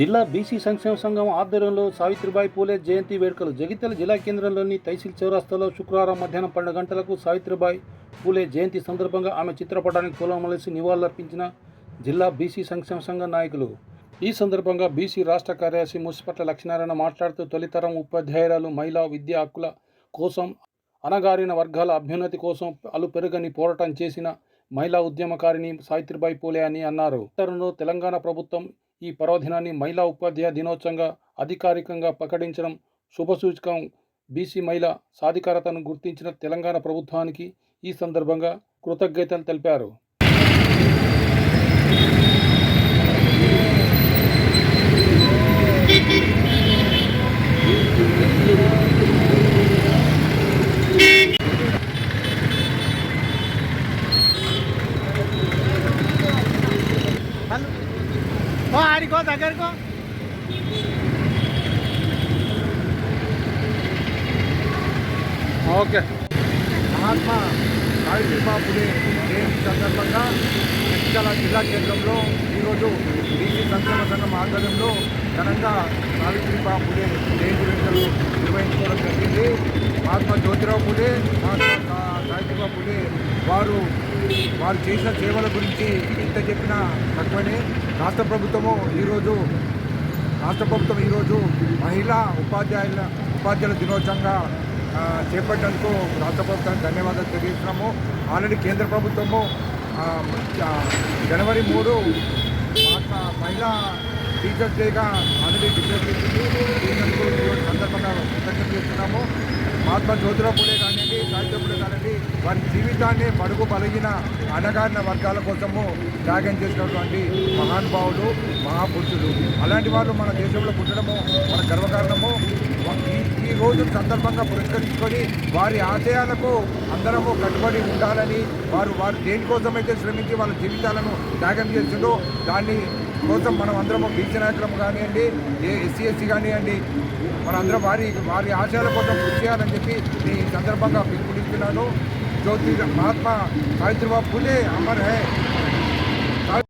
జిల్లా బీసీ సంక్షేమ సంఘం ఆధ్వర్యంలో సావిత్రిబాయి పూలే జయంతి వేడుకలు జగిత్యాల జిల్లా కేంద్రంలోని తహసీల్ చౌరాస్తాలో శుక్రవారం మధ్యాహ్నం పన్నెండు గంటలకు సావిత్రిబాయి పూలే జయంతి సందర్భంగా ఆమె చిత్రపటానికి పూలమలేసి నివాళులర్పించిన జిల్లా బీసీ సంక్షేమ సంఘం నాయకులు. ఈ సందర్భంగా బీసీ రాష్ట్ర కార్యదర్శి ముసిపట్ల లక్ష్మీనారాయణ మాట్లాడుతూ తొలితరం ఉపాధ్యాయురాలు మహిళా విద్యా హక్కుల కోసం అణగారిన వర్గాల అభ్యున్నతి కోసం అలు పెరుగని పోరాటం చేసిన మహిళా ఉద్యమకారిణి సావిత్రిబాయి పూలే అని అన్నారు. ఉత్తరంలో తెలంగాణ ప్రభుత్వం ఈ పర్వదినాన్ని మహిళా ఉపాధ్యాయ దినోత్సవంగా అధికారికంగా ప్రకటించడం శుభసూచకం. బీసీ మహిళా సాధికారతను గుర్తించిన తెలంగాణ ప్రభుత్వానికి ఈ సందర్భంగా కృతజ్ఞతలు తెలిపారు. ఆడికో దగ్గరకో. ఓకే. మహాత్మా సావిత్రిబాబు పులే జయంతి సందర్భంగా ఎన్నికల జిల్లా కేంద్రంలో ఈరోజు బీసీ సంక్షేమ సంఘం ఆధ్వర్యంలో ఘనంగా సావిత్రిబాబు పులే జయంతి వేడుకలు నిర్వహించుకోవడం జరిగింది. మహాత్మా జ్యోతిరావు పులే మహాత్మా సా- పులే వారు వారు చేసిన సేవల గురించి ఎంత చెప్పినా తక్కువనే రాష్ట్ర ప్రభుత్వము ఈరోజు రాష్ట్ర ప్రభుత్వం ఈరోజు మహిళా ఉపాధ్యాయుల ఉపాధ్యాయుల దినోత్సవంగా ఆ, చేపట్టేందుకు రాష్ట్ర ప్రభుత్వానికి ధన్యవాదాలు తెలియజేస్తున్నాము. ఆల్రెడీ కేంద్ర ప్రభుత్వము జనవరి మూడు మహిళా టీచర్స్ డేగా ఆల్రెడీ డిక్లేర్ చేసింది దీనికి సందర్భంగా కృతజ్ఞత చేస్తున్నాము. మహాత్మా జ్యోతిరావు పులే కానివ్వండి సావిత్రి కానివ్వండి వారి జీవితాన్ని పడుగు బలిగిన అణగారిన వర్గాల కోసము త్యాగం చేసినటువంటి మహానుభావులు మహాపురుషులు. అలాంటి వారు మన దేశంలో పుట్టడము మన గర్వకారణము. ఈ రోజు సందర్భంగా పురస్కరించుకొని వారి ఆశయాలకు అందరము కట్టుబడి ఉండాలని వారు వారు దేనికోసమైతే శ్రమించి వాళ్ళ జీవితాలను త్యాగం చేస్తుందో దాన్ని కోసం మనం అందరము బీసీ నాయకులం కానివ్వండి ఏ ఎస్సీ ఎస్సీ కానివ్వండి మనందరం వారి వారి ఆశయాల కోసం కృషి చేయాలని చెప్పి నేను ఈ సందర్భంగా పిలుపునిస్తున్నాను. జ్యోతి మహాత్మా సావిత్రిబాబు ఫులే అమర్ హే.